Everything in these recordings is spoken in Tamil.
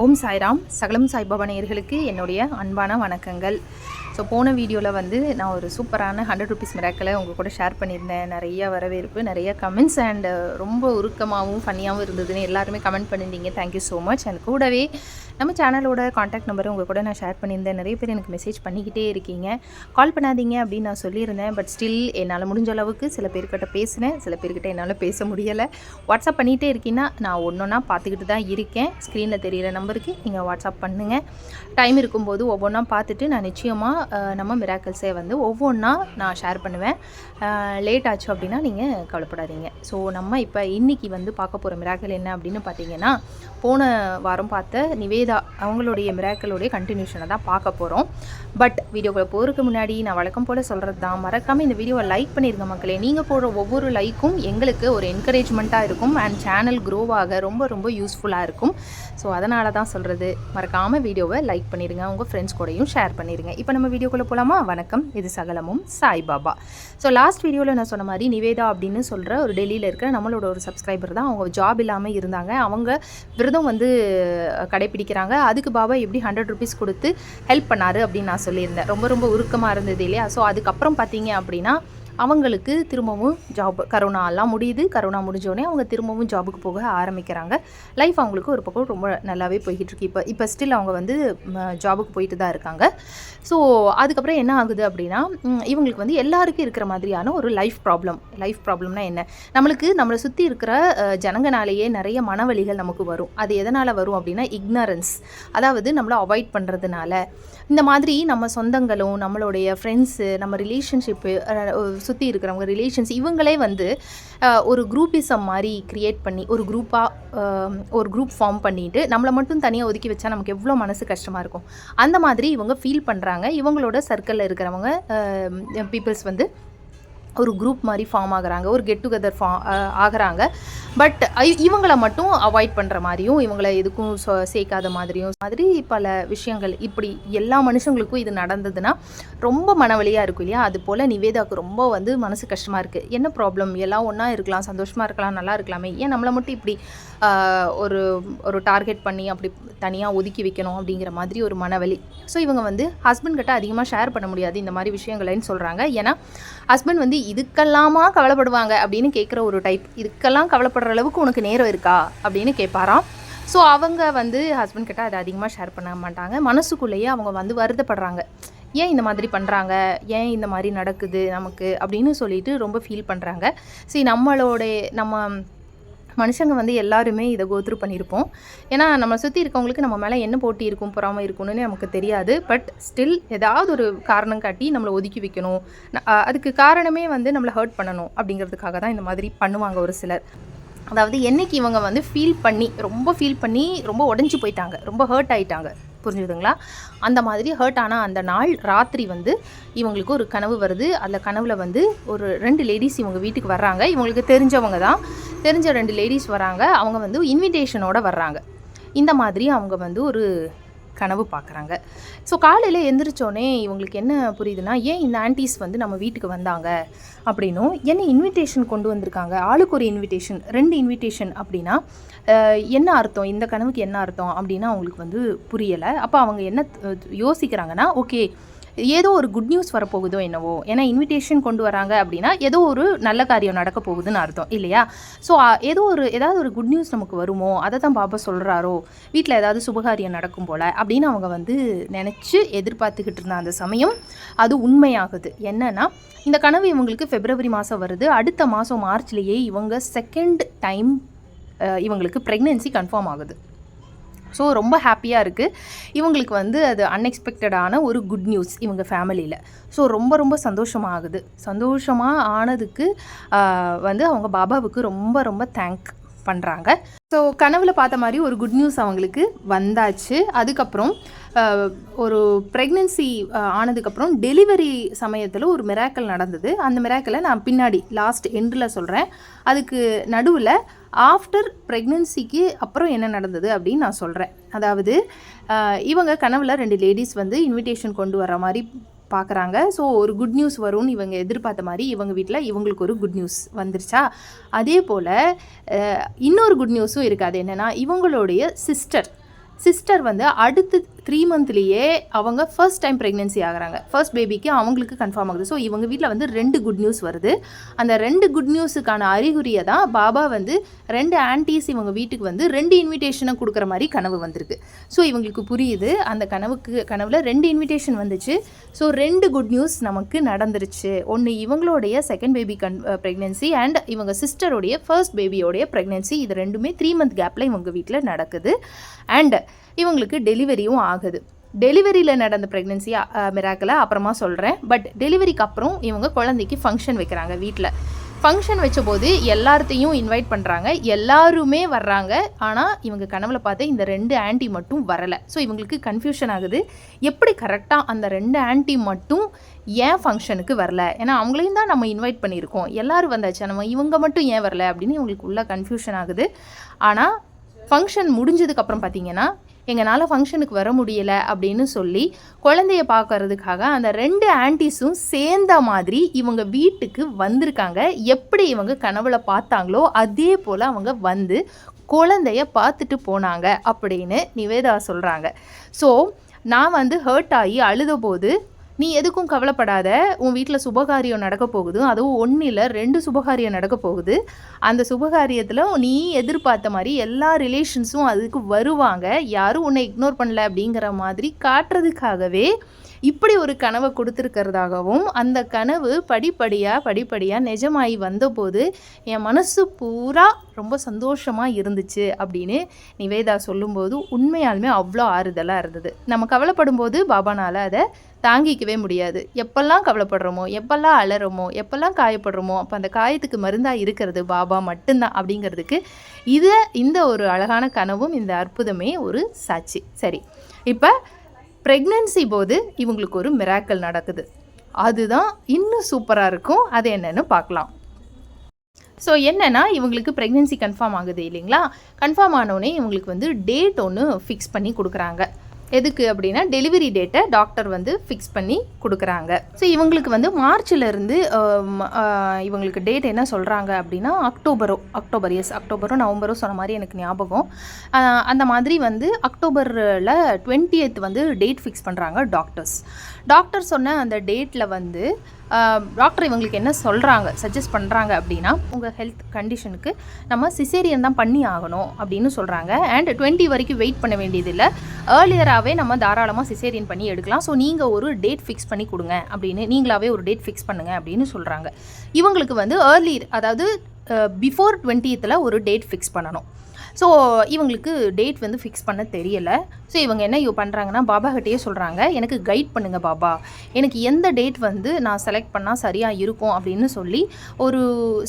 ஓம் சாய்ராம். சகலம் சாய்பாபா நேயர்களுக்கு என்னுடைய அன்பான வணக்கங்கள். ஸோ போன வீடியோவில் வந்து நான் ஒரு சூப்பரான ஹண்ட்ரட் ருபீஸ் மிராக்களை உங்கள் கூட ஷேர் பண்ணியிருந்தேன். நிறைய வரவேற்பு நிறைய கமெண்ட்ஸ் அண்ட் ரொம்ப உருக்கமாகவும் ஃபன்னியாகவும் இருந்ததுன்னு எல்லாருமே கமெண்ட் பண்ணியிருந்தீங்க. தேங்க்யூ ஸோ மச் அண்ட் கூடவே நம்ம சேனலோட காண்டாக்ட் நம்பரை உங்கள் கூட நான் ஷேர் பண்ணியிருந்தேன். நிறைய பேர் எனக்கு மெசேஜ் பண்ணிக்கிட்டே இருக்கீங்க. கால் பண்ணாதீங்க அப்படின்னு நான் சொல்லியிருந்தேன். பட் ஸ்டில் என்னால் முடிஞ்ச அளவுக்கு சில பேர்கிட்ட பேசினேன். சில பேர்கிட்ட என்னால் பேச முடியலை. வாட்ஸ்அப் பண்ணிகிட்டே இருக்கீங்கன்னா நான் ஒன்று ஒன்றா பார்த்துக்கிட்டு தான் இருக்கேன். ஸ்க்ரீனில் தெரியிற நம்பருக்கு நீங்கள் வாட்ஸ்அப் பண்ணுங்கள் டைம் இருக்கும்போது ஒவ்வொன்றா பார்த்துட்டு நான் நிச்சயமாக நம்ம மிராக்கல்ஸே வந்து ஒவ்வொன்றா நான் ஷேர் பண்ணுவேன். லேட் ஆச்சு அப்படின்னா நீங்கள் கவலைப்படாதீங்க. ஸோ நம்ம இப்போ இன்றைக்கி வந்து பார்க்க போகிற மிராக்கல் என்ன அப்படின்னு பார்த்தீங்கன்னா போன வாரம் பார்த்த நிவேதா அவங்களுடைய மிராக்களுடைய கண்டினியூஷனை தான் பார்க்க போகிறோம் பட் வீடியோக்குள்ளே போகிறதுக்கு முன்னாடி நான் வழக்கம் போல் சொல்கிறது தான். மறக்காமல் இந்த வீடியோவை லைக் பண்ணிடுங்க மக்களே. நீங்கள் போடுற ஒவ்வொரு லைக்கும் எங்களுக்கு ஒரு என்கரேஜ்மெண்ட்டாக இருக்கும் அண்ட் சேனல் க்ரோவாக ரொம்ப ரொம்ப யூஸ்ஃபுல்லாக இருக்கும். ஸோ அதனால தான் சொல்கிறது மறக்காமல் வீடியோவை லைக் பண்ணிடுங்க உங்கள் ஃப்ரெண்ட்ஸ் கூடயும் ஷேர் பண்ணிடுங்க இப்போ நம்ம வீடியோக்குள்ளே போகலாமா வணக்கம். இது சகலமும் சாய்பாபா ஸோ லாஸ்ட் வீடியோவில் நான் சொன்ன மாதிரி நிவேதா அப்படின்னு சொல்கிற ஒரு டெல்லியில் இருக்கிற நம்மளோட ஒரு சப்ஸ்கிரைபர் தான். அவங்க ஜாப் இல்லாமல் இருந்தாங்க. அவங்க விரதம் வந்து கேட்குறாங்க அதுக்கு பாபா எப்படி ஹண்ட்ரட் ருபீஸ் கொடுத்து ஹெல்ப் பண்ணாரு அப்படின்னு நான் சொல்லியிருந்தேன். ரொம்ப ரொம்ப உருக்கமாக இருந்தது இல்லையா? ஸோ அதுக்கப்புறம் பார்த்தீங்க அப்படின்னா அவங்களுக்கு திரும்பவும் ஜாப் கரோனாலாம் முடியுது. கரோனா முடிஞ்சோடனே அவங்க திரும்பவும் ஜாபுக்கு போக ஆரம்பிக்கிறாங்க. லைஃப் அவங்களுக்கு ஒரு பக்கம் ரொம்ப நல்லாவே போய்கிட்டு இருக்கு. இப்போ இப்போ ஸ்டில் அவங்க வந்து ஜாபுக்கு போயிட்டு தான் இருக்காங்க. ஸோ அதுக்கப்புறம் என்ன ஆகுது அப்படின்னா இவங்களுக்கு வந்து எல்லாருக்கும் இருக்கிற மாதிரியான ஒரு லைஃப் ப்ராப்ளம் லைஃப் ப்ராப்ளம்னா என்ன? நம்மளுக்கு நம்மளை சுற்றி இருக்கிற ஜனங்கனாலேயே நிறைய மனவழிகள் நமக்கு வரும். அது எதனால் வரும் அப்படின்னா இக்னரன்ஸ் அதாவது நம்மளை அவாய்ட் பண்ணுறதுனால இந்த மாதிரி நம்ம சொந்தங்களும் நம்மளுடைய ஃப்ரெண்ட்ஸு நம்ம ரிலேஷன்ஷிப்பு சுற்றி இருக்கிறவங்க ரிலேஷன்ஸ் இவங்களே வந்து ஒரு குரூப்பிசம் மாதிரி க்ரியேட் பண்ணி ஒரு குரூப்பாக ஒரு குரூப் ஃபார்ம் பண்ணிவிட்டு நம்மளை மட்டும் தனியாக ஒதுக்கி வச்சா நமக்கு எவ்வளோ மனசு கஷ்டமாக இருக்கும். அந்த மாதிரி இவங்க ஃபீல் பண்ணுறாங்க இவங்களோட சர்க்கிளில் இருக்கிறவங்க பீப்புள்ஸ் வந்து ஒரு குரூப் மாதிரி ஃபார்ம் ஆகுறாங்க. ஒரு கெட் டுகெதர் ஃபார்ம் ஆகிறாங்க. பட் இவங்களை மட்டும் அவாய்ட் பண்ணுற மாதிரியும் இவங்களை எதுக்கும் சேர்க்காத மாதிரியும் மாதிரி பல விஷயங்கள். இப்படி எல்லா மனுஷங்களுக்கும் இது நடந்ததுன்னா ரொம்ப மனவலியாக இருக்கும் இல்லையா? அது போல் நிவேதாவுக்கு ரொம்ப வந்து மனசு கஷ்டமாக இருக்குது என்ன ப்ராப்ளம் எல்லாம் ஒன்றா இருக்கலாம் சந்தோஷமாக இருக்கலாம் நல்லா இருக்கலாமே. ஏன் நம்மளை மட்டும் இப்படி ஒரு ஒரு டார்கெட் பண்ணி அப்படி தனியாக ஒதுக்கி வைக்கணும் அப்படிங்கிற மாதிரி ஒரு மனவலி. ஸோ இவங்க வந்து ஹஸ்பண்ட் கிட்ட அதிகமாக ஷேர் பண்ண முடியாது இந்த மாதிரி விஷயங்களைன்னு சொல்கிறாங்க ஏன்னா ஹஸ்பண்ட் வந்து இதுக்கெல்லாமா கவலைப்படுவாங்க அப்படின்னு கேட்குற ஒரு டைப் இதுக்கெல்லாம் கவலைப்படுற அளவுக்கு உனக்கு நேரம் இருக்கா? அப்படின்னு கேட்பாராம் ஸோ அவங்க வந்து ஹஸ்பண்ட் கிட்ட அதை அதிகமாக ஷேர் பண்ண மாட்டாங்க. மனசுக்குள்ளேயே அவங்க வந்து வருத்தப்படுறாங்க. ஏன் இந்த மாதிரி பண்ணுறாங்க ஏன் இந்த மாதிரி நடக்குது நமக்கு? அப்படின்னு சொல்லிட்டு ரொம்ப ஃபீல் பண்ணுறாங்க சரி நம்மளோட நம்ம மனுஷங்க வந்து எல்லாருமே இதை கோத்ரூ பண்ணியிருப்போம். ஏன்னா நம்ம சுற்றி இருக்கவங்களுக்கு நம்ம மேலே என்ன போட்டி இருக்கும் பொறாமல் இருக்கும்னு நமக்கு தெரியாது. பட் ஸ்டில் ஏதாவது ஒரு காரணம் காட்டி நம்மளை ஒதுக்கி வைக்கணும். அதுக்கு காரணமே வந்து நம்மளை ஹர்ட் பண்ணணும் அப்படிங்கிறதுக்காக தான் இந்த மாதிரி பண்ணுவாங்க ஒரு சிலர். அதாவது என்னைக்கு இவங்க வந்து ஃபீல் பண்ணி ரொம்ப ஃபீல் பண்ணி ரொம்ப உடஞ்சி போயிட்டாங்க ரொம்ப ஹர்ட் ஆயிட்டாங்க. புரிஞ்சுதுங்களா? அந்த மாதிரி ஹர்ட் ஆன அந்த நாள் ராத்திரி வந்து இவங்களுக்கு ஒரு கனவு வருது. அந்த கனவில் வந்து ஒரு ரெண்டு லேடிஸ் இவங்க வீட்டுக்கு வர்றாங்க. இவங்களுக்கு தெரிஞ்சவங்க தான். தெரிஞ்ச ரெண்டு லேடிஸ் வராங்க. அவங்க வந்து இன்விடேஷனோட வர்றாங்க. இந்த மாதிரி அவங்க வந்து ஒரு கனவு பார்க்குறாங்க. ஸோ காலையில் எந்திரிச்சோடனே இவங்களுக்கு என்ன புரியுதுன்னா ஏன் இந்த ஆன்டிஸ் வந்து நம்ம வீட்டுக்கு வந்தாங்க? அப்படின்னும் என்ன இன்விடேஷன் கொண்டு வந்திருக்காங்க? ஆளுக்கு ஒரு இன்விடேஷன் ரெண்டு இன்விடேஷன் அப்படின்னா என்ன அர்த்தம்? இந்த கனவுக்கு என்ன அர்த்தம்? அப்படின்னா அவங்களுக்கு வந்து புரியலை. அப்போ அவங்க என்ன யோசிக்கிறாங்கன்னா ஓகே ஏதோ ஒரு குட் நியூஸ் வரப்போகுதோ என்னவோ. ஏன்னா இன்விடேஷன் கொண்டு வராங்க அப்படின்னா ஏதோ ஒரு நல்ல காரியம் நடக்க போகுதுன்னு அர்த்தம் இல்லையா? ஸோ ஏதோ ஒரு ஏதாவது ஒரு குட் நியூஸ் நமக்கு வருமோ? அதை தான் பாப்பா சொல்கிறாரோ வீட்டில் ஏதாவது சுபகாரியம் நடக்கும் போல் அப்படின்னு அவங்க வந்து நினச்சி எதிர்பார்த்துக்கிட்டு இருந்த அந்த சமயம் அது உண்மையாகுது. என்னன்னா இந்த கனவு இவங்களுக்கு பிப்ரவரி மாதம் வருது. அடுத்த மாதம் மார்ச்லேயே இவங்க செகண்ட் டைம் இவங்களுக்கு ப்ரெக்னென்சி கன்ஃபார்ம் ஆகுது. ஸோ ரொம்ப ஹாப்பியாக இருக்குது இவங்களுக்கு வந்து அது அன்எக்ஸ்பெக்டடான ஒரு குட் நியூஸ் இவங்க ஃபேமிலியில் ஸோ ரொம்ப ரொம்ப சந்தோஷமாகுது. சந்தோஷமாக ஆனதுக்கு வந்து அவங்க பாபாவுக்கு ரொம்ப ரொம்ப தேங்க் பண்ணுறாங்க ஸோ கனவுல பார்த்த மாதிரி ஒரு குட் நியூஸ் அவங்களுக்கு வந்தாச்சு. அதுக்கப்புறம் ஒரு ப்ரெக்னென்சி ஆனதுக்கப்புறம் டெலிவரி சமயத்தில் ஒரு மிராக்கல் நடந்தது. அந்த மிராக்கலை நான் பின்னாடி லாஸ்ட் எண்டில் சொல்கிறேன் அதுக்கு நடுவில் ஆஃப்டர் ப்ரெக்னென்சிக்கு அப்புறம் என்ன நடந்தது அப்படின்னு நான் சொல்கிறேன் அதாவது இவங்க கனவில் ரெண்டு லேடிஸ் வந்து இன்விடேஷன் கொண்டு வர மாதிரி பார்க்குறாங்க ஸோ ஒரு குட் நியூஸ் வரும்னு இவங்க எதிர்பார்த்த மாதிரி இவங்க வீட்டில் இவங்களுக்கு ஒரு குட் நியூஸ் வந்துருச்சா? அதே போல் இன்னொரு குட் நியூஸும் இருக்குது அது என்னென்னா இவங்களுடைய சிஸ்டர் சிஸ்டர் வந்து அடுத்து த்ரீ மந்த்லேயே அவங்க ஃபர்ஸ்ட் டைம் ப்ரெக்னென்சி ஆகிறாங்க. ஃபர்ஸ்ட் பேபிக்கு அவங்களுக்கு கன்ஃபார்ம் ஆகுது. ஸோ இவங்க வீட்டில் வந்து ரெண்டு குட் நியூஸ் வருது. அந்த ரெண்டு குட் நியூஸுக்கான அறிகுறியை தான் பாபா வந்து ரெண்டு ஆன்டிஸ் இவங்க வீட்டுக்கு வந்து ரெண்டு இன்விடேஷனை கொடுக்குற மாதிரி கனவு வந்திருக்கு. ஸோ இவங்களுக்கு புரியுது. அந்த கனவுக்கு கனவில் ரெண்டு இன்விடேஷன் வந்துச்சு. ஸோ ரெண்டு குட் நியூஸ் நமக்கு நடந்துருச்சு. ஒன்று இவங்களுடைய செகண்ட் பேபி கன் ப்ரெக்னென்சி அண்ட் இவங்க சிஸ்டருடைய ஃபர்ஸ்ட் பேபியோடைய ப்ரெக்னென்சி இது ரெண்டுமே த்ரீ மந்த் கேப்பில் இவங்க வீட்டில் நடக்குது. அண்ட் இவங்களுக்கு டெலிவரியும் ஆகுது. டெலிவரியில் நடந்த ப்ரெக்னென்சி மிராக்கில் அப்புறமா சொல்கிறேன் பட் டெலிவரிக்கு அப்புறம் இவங்க குழந்தைக்கு ஃபங்க்ஷன் வைக்கிறாங்க வீட்டில் ஃபங்க்ஷன் வச்சபோது எல்லார்த்தையும் இன்வைட் பண்ணுறாங்க எல்லாருமே வர்றாங்க. ஆனால் இவங்க கனவுல பார்த்து இந்த ரெண்டு ஆன்டி மட்டும் வரலை. ஸோ இவங்களுக்கு கன்ஃபியூஷன் ஆகுது. எப்படி கரெக்டாக அந்த ரெண்டு ஆன்டி மட்டும் ஏன் ஃபங்க்ஷனுக்கு வரல? ஏன்னா அவங்களையும் தான் நம்ம இன்வைட் பண்ணியிருக்கோம். எல்லோரும் வந்தாச்சு. நம்ம இவங்க மட்டும் ஏன் வரல அப்படின்னு இவங்களுக்கு உள்ள கன்ஃபியூஷன் ஆகுது. ஆனால் ஃபங்க்ஷன் முடிஞ்சதுக்கப்புறம் பார்த்தீங்கன்னா எங்களால் ஃபங்க்ஷனுக்கு வர முடியல அப்படின்னு சொல்லி குழந்தைய பார்க்கறதுக்காக அந்த ரெண்டு ஆன்டிஸும் சேர்ந்த மாதிரி இவங்க வீட்டுக்கு வந்திருக்காங்க. எப்படி இவங்க கனவுல பார்த்தாங்களோ அதே போல் அவங்க வந்து குழந்தைய பார்த்துட்டு போனாங்க அப்படின்னு நிவேதா சொல்கிறாங்க ஸோ நான் வந்து ஹர்ட் ஆகி அழுத போது நீ எதுக்கும் கவலைப்படாத. உன் வீட்டில் சுபகாரியம் நடக்க போகுது. அதுவும் இல்லை ரெண்டு சுபகாரியம் நடக்க போகுது. அந்த சுபகாரியத்தில் நீ எதிர்பார்த்த மாதிரி எல்லா ரிலேஷன்ஸும் அதுக்கு வருவாங்க. யாரும் உன்னை இக்னோர் பண்ணல அப்படிங்கிற மாதிரி காட்டுறதுக்காகவே இப்படி ஒரு கனவை கொடுத்துருக்கிறதாகவும் அந்த கனவு படிப்படியாக படிப்படியாக நிஜமாகி வந்தபோது என் மனசு பூரா ரொம்ப சந்தோஷமாக இருந்துச்சு அப்படின்னு நிவேதா சொல்லும்போது உண்மையாலுமே அவ்வளோ ஆறுதலாக இருந்தது. நம்ம கவலைப்படும் போது பாபானால் அதை தாங்கிக்கவே முடியாது. எப்பெல்லாம் கவலைப்படுறோமோ எப்பெல்லாம் அலறோமோ எப்பெல்லாம் காயப்படுறோமோ அப்போ அந்த காயத்துக்கு மருந்தாக இருக்கிறது பாபா மட்டும்தான் அப்படிங்கிறதுக்கு இது இந்த ஒரு அழகான கனவும் இந்த அற்புதமே ஒரு சாட்சி. சரி இப்போ ப்ரெக்னன்சி போது இவங்களுக்கு ஒரு மிராக்கல் நடக்குது. அதுதான் இன்னும் சூப்பராக இருக்கும். அது என்னென்னு பார்க்கலாம். ஸோ என்னென்னா இவங்களுக்கு ப்ரெக்னென்சி கன்ஃபார்ம் ஆகுது இல்லைங்களா? கன்ஃபார்ம் ஆனோடனே இவங்களுக்கு வந்து டேட் ஒன்று ஃபிக்ஸ் பண்ணி கொடுக்குறாங்க. எதுக்கு அப்படின்னா டெலிவரி டேட்டை டாக்டர் வந்து ஃபிக்ஸ் பண்ணி கொடுக்குறாங்க. ஸோ இவங்களுக்கு வந்து மார்ச்லேருந்து இவங்களுக்கு டேட் என்ன சொல்கிறாங்க அப்படின்னா அக்டோபரோ அக்டோபர் எஸ் அக்டோபரோ நவம்பரோ சொன்ன மாதிரி எனக்கு ஞாபகம். அந்த மாதிரி வந்து அக்டோபரில் டுவெண்ட்டி எய்த் வந்து டேட் ஃபிக்ஸ் பண்ணுறாங்க டாக்டர்ஸ் டாக்டர் சொன்ன அந்த டேட்டில் வந்து டாக்டர் இவங்களுக்கு என்ன சொல்கிறாங்க சஜஸ்ட் பண்ணுறாங்க அப்படின்னா உங்கள் ஹெல்த் கண்டிஷனுக்கு நம்ம சிசேரியன் தான் பண்ணி ஆகணும் அப்படின்னு சொல்கிறாங்க அண்ட் டுவெண்ட்டி வரைக்கும் வெயிட் பண்ண வேண்டியதில்லை. ஏர்லியராகவே நம்ம தாராளமாக சிசேரியன் பண்ணி எடுக்கலாம். ஸோ நீங்கள் ஒரு டேட் ஃபிக்ஸ் பண்ணி கொடுங்க அப்படின்னு நீங்களாவே ஒரு டேட் ஃபிக்ஸ் பண்ணுங்கள் அப்படின்னு சொல்கிறாங்க இவங்களுக்கு வந்து ஏர்லி அதாவது பிஃபோர் டுவெண்ட்டியத்தில் ஒரு டேட் ஃபிக்ஸ் பண்ணணும். ஸோ இவங்களுக்கு டேட் வந்து ஃபிக்ஸ் பண்ண தெரியலை. ஸோ இவங்க என்ன இவ பண்ணுறாங்கன்னா பாபா கிட்டேயே சொல்கிறாங்க எனக்கு கைட் பண்ணுங்கள் பாபா. எனக்கு எந்த டேட் வந்து நான் செலக்ட் பண்ணால் சரியாக இருக்கும்? அப்படின்னு சொல்லி ஒரு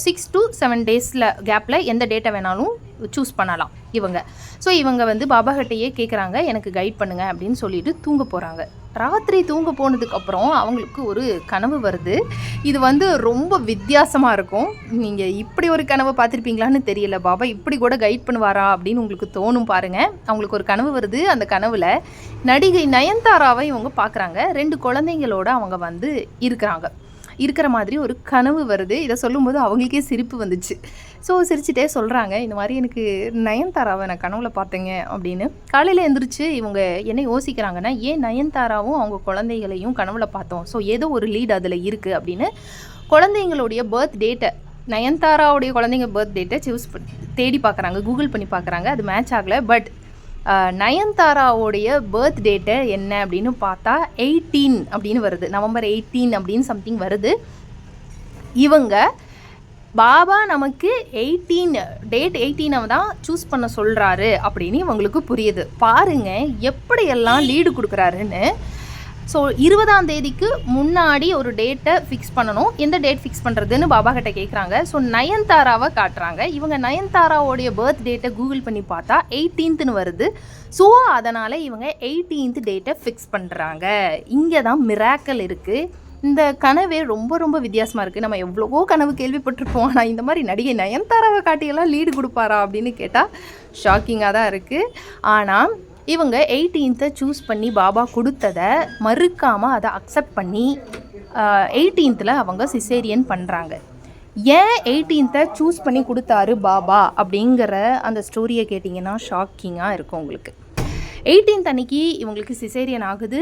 சிக்ஸ் டு செவன் டேஸில் கேப்பில் எந்த டேட்டை வேணாலும் சூஸ் பண்ணலாம் இவங்க. ஸோ இவங்க வந்து பாபா கிட்டேயே கேட்குறாங்க எனக்கு கைட் பண்ணுங்கள் அப்படின்னு சொல்லிட்டு தூங்க போகிறாங்க ராத்திரி தூங்க போனதுக்கப்புறம் அவங்களுக்கு ஒரு கனவு வருது. இது வந்து ரொம்ப வித்தியாசமாக இருக்கும். நீங்கள் இப்படி ஒரு கனவை பார்த்துருப்பீங்களான்னு தெரியல. பாபா இப்படி கூட கைட் பண்ணுவாரா அப்படின்னு உங்களுக்கு தோணும் பாருங்கள் அவங்களுக்கு ஒரு கனவு வருது. அந்த கனவில் நடிகை நயன்தாராவை இவங்க பார்க்குறாங்க. ரெண்டு குழந்தைங்களோட அவங்க வந்து இருக்கிறாங்க. இருக்கிற மாதிரி ஒரு கனவு வருது. இதை சொல்லும்போது அவங்களுக்கே சிரிப்பு வந்துச்சு. ஸோ சிரிச்சிட்டே சொல்கிறாங்க இந்த மாதிரி எனக்கு நயன்தாராவை நான் கனவுல பார்த்தேங்க அப்படின்னு. காலையில் எழுந்திரிச்சு இவங்க என்ன யோசிக்கிறாங்கன்னா ஏன் நயன்தாராவும் அவங்க குழந்தைகளையும் கனவுல பார்த்தோம்? ஸோ ஏதோ ஒரு லீட் அதில் இருக்குது அப்படின்னு. குழந்தைங்களுடைய பர்த் டேட்டை நயன்தாராவுடைய குழந்தைங்க பர்த் டேட்டை சூஸ் பண்ணி தேடி பார்க்குறாங்க. கூகுள் பண்ணி பார்க்குறாங்க. அது மேட்ச் ஆகலை. பட் நயன்தாராவுடைய பர்த் டேட்டை என்ன அப்படின்னு பார்த்தா எயிட்டீன் அப்படின்னு வருது. நவம்பர் எயிட்டீன் அப்படின்னு சம்திங் வருது. இவங்க பாபா நமக்கு எயிட்டீன் டேட் எயிட்டீனை தான் சூஸ் பண்ண சொல்கிறாரு அப்படின்னு இவங்களுக்கு புரியுது. பாருங்கள் எப்படியெல்லாம் லீடு கொடுக்குறாருன்னு ஸோ இருபதாம் தேதிக்கு முன்னாடி ஒரு டேட்டை ஃபிக்ஸ் பண்ணணும். எந்த டேட் ஃபிக்ஸ் பண்ணுறதுன்னு பாபா கிட்ட கேட்குறாங்க ஸோ நயன்தாராவை காட்டுறாங்க. இவங்க நயன்தாராவோடைய பர்த் டேட்டை கூகுள் பண்ணி பார்த்தா எயிட்டீன்த்துன்னு வருது. ஸோ அதனால் இவங்க எயிட்டீன்த் டேட்டை ஃபிக்ஸ் பண்ணுறாங்க இங்கே தான் மிராக்கல் இருக்குது இந்த கனவே ரொம்ப ரொம்ப வித்தியாசமாக இருக்குது நம்ம எவ்வளவோ கனவு கேள்விப்பட்டிருப்போம். ஆனால் இந்த மாதிரி நடிகை நயன்தாராவை காட்டியெல்லாம் லீடு கொடுப்பாரா அப்படின்னு கேட்டால் ஷாக்கிங்காக தான் இருக்குது ஆனால் இவங்க எயிட்டீன்த்தை சூஸ் பண்ணி பாபா கொடுத்ததை மறுக்காமல் அதை அக்செப்ட் பண்ணி எயிட்டீன்த்தில் அவங்க சிசேரியன் பண்ணுறாங்க ஏன் எயிட்டீன்த்தை சூஸ் பண்ணி கொடுத்தாரு பாபா அப்படிங்கிற அந்த ஸ்டோரியை கேட்டிங்கன்னா ஷாக்கிங்காக இருக்கும் உங்களுக்கு. எயிட்டீன்த் அன்னைக்கு இவங்களுக்கு சிசேரியன் ஆகுது.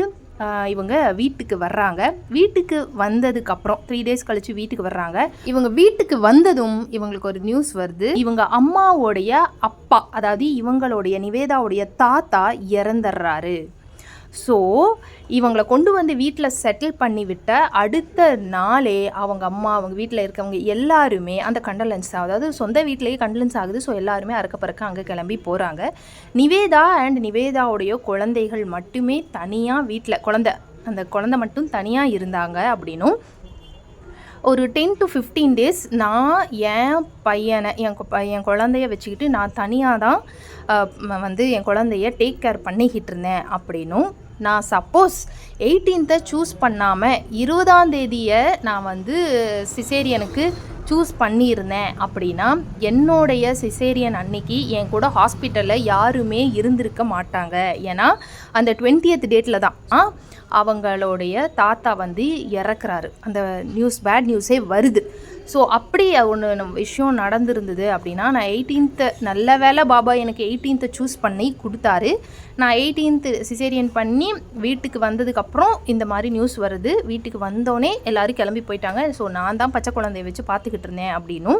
இவங்க வீட்டுக்கு வர்றாங்க. வீட்டுக்கு வந்ததுக்கப்புறம் த்ரீ டேஸ் கழிச்சு வீட்டுக்கு வர்றாங்க. இவங்க வீட்டுக்கு வந்ததும் இவங்களுக்கு ஒரு நியூஸ் வருது. இவங்க அம்மாவோடைய அப்பா அதாவது இவங்களுடைய நிவேதாவுடைய தாத்தா இறந்துடுறாரு ஸோ இவங்களை கொண்டு வந்து வீட்டில் செட்டில் பண்ணிவிட்ட அடுத்த நாளே அவங்க அம்மா அவங்க வீட்டில் இருக்கவங்க எல்லாருமே அந்த கண்டலன்ஸ் அதாவது சொந்த வீட்டிலேயே கண்டலன்ஸ் ஆகுது. ஸோ எல்லாருமே அறக்க பறக்க அங்கே கிளம்பி போகிறாங்க நிவேதா அண்ட் நிவேதாவுடைய குழந்தைகள் மட்டுமே தனியாக வீட்டில் குழந்த அந்த குழந்தை மட்டும் தனியாக இருந்தாங்க அப்படின்னும். ஒரு டென் டு ஃபிஃப்டீன் டேஸ் நான் என் பையனை என் என் குழந்தைய வச்சுக்கிட்டு நான் தனியாக தான் வந்து என் குழந்தைய டேக் கேர் பண்ணிக்கிட்டு இருந்தேன் அப்படின்னும். நான் சப்போஸ் எயிட்டீன்த்தை சூஸ் பண்ணாமல் இருபதாம் தேதியை நான் வந்து சிசேரியனுக்கு சூஸ் பண்ணியிருந்தேன் அப்படின்னா என்னுடைய சிசேரியன் அன்னைக்கு என் கூட ஹாஸ்பிட்டலில் யாருமே இருந்திருக்க மாட்டாங்க. ஏன்னா அந்த டுவெண்ட்டியத் டேட்டில் தான் ஆ, அவங்களுடைய தாத்தா வந்து இறக்குறாரு. அந்த நியூஸ் பேட் நியூஸே வருது. ஸோ அப்படி ஒன்று விஷயம் நடந்திருந்தது அப்படின்னா நான் எயிட்டீன்த்து நல்ல வேலை பாபா எனக்கு எயிட்டீன்த்தை சூஸ் பண்ணி கொடுத்தாரு. நான் எயிட்டீன்த்து சிசேரியன் பண்ணி வீட்டுக்கு வந்ததுக்கப்புறம் இந்த மாதிரி நியூஸ் வருது. வீட்டுக்கு வந்தோடனே எல்லோரும் கிளம்பி போயிட்டாங்க. ஸோ நான் தான் பச்சை குழந்தைய வச்சு பார்த்துக்கிட்டு இருந்தேன் அப்படின்னும்.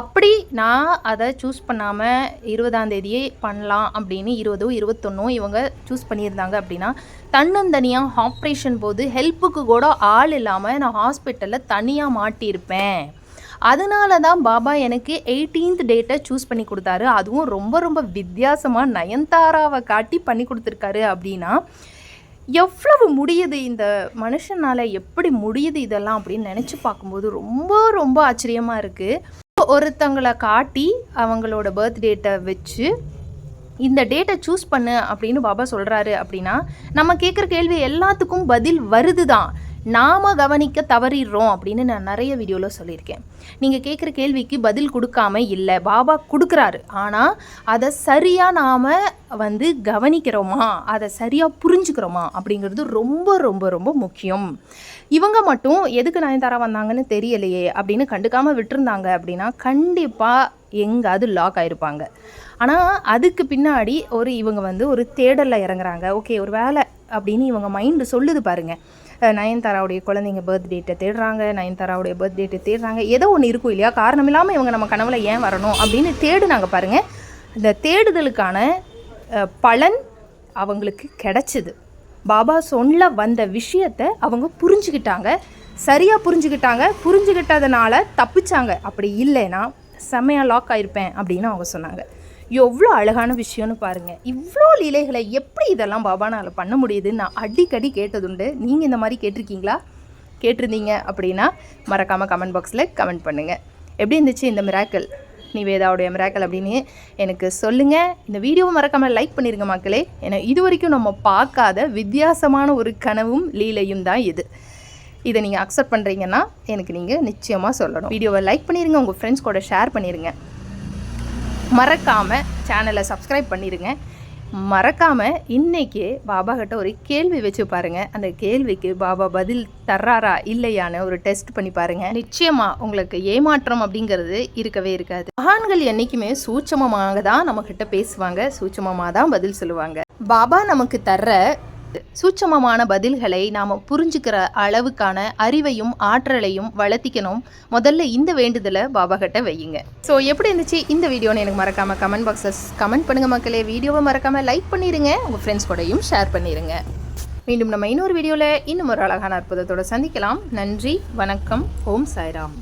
அப்படி நான் அதை சூஸ் பண்ணாமல் இருபதாம் தேதியே பண்ணலாம் அப்படின்னு இருபதோ இருபத்தொன்னோ இவங்க சூஸ் பண்ணியிருந்தாங்க அப்படின்னா தன்னந்தனியாக ஆப்ரேஷன் போது ஹெல்ப்புக்கு கூட ஆள் இல்லாமல் நான் ஹாஸ்பிட்டலில் தனியாக மாட்டியிருப்பேன். அதனால தான் பாபா எனக்கு எயிட்டீன்த் டேட்டை சூஸ் பண்ணி கொடுத்தாரு. அதுவும் ரொம்ப ரொம்ப வித்தியாசமாக நயன்தாராவை காட்டி பண்ணி கொடுத்துருக்காரு அப்படின்னா எவ்வளவு முடியுது இந்த மனுஷனால் எப்படி முடியுது இதெல்லாம் அப்படின்னு நினச்சி பார்க்கும்போது ரொம்ப ரொம்ப ஆச்சரியமாக இருக்குது ஒருத்தங்களை காட்டி அவங்களோட பர்த் டேட்டை வச்சு இந்த டேட்டை சூஸ் பண்ணு அப்படின்னு பாபா சொல்கிறாரு அப்படின்னா நம்ம கேட்குற கேள்வி எல்லாத்துக்கும் பதில் வருது தான் நாம் கவனிக்க தவறிடுறோம் அப்படின்னு நான் நிறைய வீடியோவில் சொல்லியிருக்கேன். நீங்கள் கேட்குற கேள்விக்கு பதில் கொடுக்காம இல்லை பாபா கொடுக்குறாரு. ஆனால் அதை சரியாக நாம் வந்து கவனிக்கிறோமா? அதை சரியாக புரிஞ்சுக்கிறோமா? அப்படிங்கிறது ரொம்ப ரொம்ப ரொம்ப முக்கியம். இவங்க மட்டும் எதுக்கு நயன்தாரா வந்தாங்கன்னு தெரியலையே அப்படின்னு கண்டுக்காமல் விட்டுருந்தாங்க அப்படின்னா கண்டிப்பாக எங்காவது லாக் ஆகிருப்பாங்க ஆனால் அதுக்கு பின்னாடி ஒரு இவங்க வந்து ஒரு தேடலில் இறங்குறாங்க. ஓகே ஒரு வேலை அப்படின்னு இவங்க மைண்டு சொல்லுது பாருங்கள் நயன்தாராவுடைய குழந்தைங்க பர்த் டேட்டை தேடுறாங்க நயன்தாராவுடைய பர்த் டேட்டை தேடுறாங்க. ஏதோ ஒன்று இருக்கும் இல்லையா? காரணம் இல்லாமல் இவங்க நம்ம கனவுல ஏன் வரணும் அப்படின்னு தேடுனாங்க பாருங்க. இந்த தேடுதலுக்கான பலன் அவங்களுக்கு கிடைச்சிது. பாபா சொல்ல வந்த விஷயத்தை அவங்க புரிஞ்சுக்கிட்டாங்க சரியாக புரிஞ்சுக்கிட்டாங்க புரிஞ்சுக்கிட்டதுனால தப்பிச்சாங்க. அப்படி இல்லைன்னா செம்மையாக லாக் ஆயிருப்பேன் அப்படின்னு அவங்க சொன்னாங்க. எவ்வளோ அழகான விஷயம்னு பாருங்கள் இவ்வளோ லீலைகளை எப்படி இதெல்லாம் பாபானால் பண்ண முடியுதுன்னு நான் அடிக்கடி கேட்டதுண்டு. நீங்கள் இந்த மாதிரி கேட்டிருக்கீங்களா? கேட்டிருந்தீங்க அப்படின்னா மறக்காமல் கமெண்ட் பாக்ஸில் கமெண்ட் பண்ணுங்கள் எப்படி இருந்துச்சு இந்த மிராக்கல் நிவேதாவுடைய மிராக்கல் அப்படின்னு எனக்கு சொல்லுங்கள் இந்த வீடியோவை மறக்காமல் லைக் பண்ணிடுங்க மக்களே. ஏன்னா இது வரைக்கும் நம்ம பார்க்காத வித்தியாசமான ஒரு கனவும் லீலையும் தான் இது. இதை நீங்கள் அக்செப்ட் பண்ணுறீங்கன்னா எனக்கு நீங்கள் நிச்சயமாக சொல்லணும். வீடியோவை லைக் பண்ணிடுங்க உங்கள் ஃப்ரெண்ட்ஸ் கூட ஷேர் பண்ணிடுங்க மறக்காமல் சேனலை சப்ஸ்கிரைப் பண்ணிடுங்க மறக்காமல் இன்னைக்கு பாபா கிட்ட ஒரு கேள்வி வச்சு பாருங்கள் அந்த கேள்விக்கு பாபா பதில் தர்றாரா இல்லையான்னு ஒரு டெஸ்ட் பண்ணி பாருங்கள் நிச்சயமாக உங்களுக்கு ஏமாற்றம் அப்படிங்கிறது இருக்கவே இருக்காது. மகான்கள் என்றைக்குமே சூட்சமமாக தான் நம்மக்கிட்ட பேசுவாங்க. சூட்சமமாக தான் பதில் சொல்லுவாங்க. பாபா நமக்கு தர்ற சூட்சமமான பதில்களை நாம் புரிஞ்சுக்கிற அளவுக்கான அறிவையும் ஆற்றலையும் வளர்த்திக்கணும். முதல்ல இந்த வேண்டுதலை பாபா கிட்ட வையுங்க. ஸோ எப்படி இருந்துச்சு இந்த வீடியோன்னு எனக்கு மறக்காம கமெண்ட் பாக்ஸஸ் கமெண்ட் பண்ணுங்க மக்களே. வீடியோவை மறக்காம லைக் பண்ணிடுங்க உங்கள் ஃப்ரெண்ட்ஸ் கூடயும் ஷேர் பண்ணிடுங்க மீண்டும் நம்ம இன்னொரு வீடியோவில் இன்னும் ஒரு அழகான அற்புதத்தோட சந்திக்கலாம். நன்றி வணக்கம். ஓம் சாய்ராம்.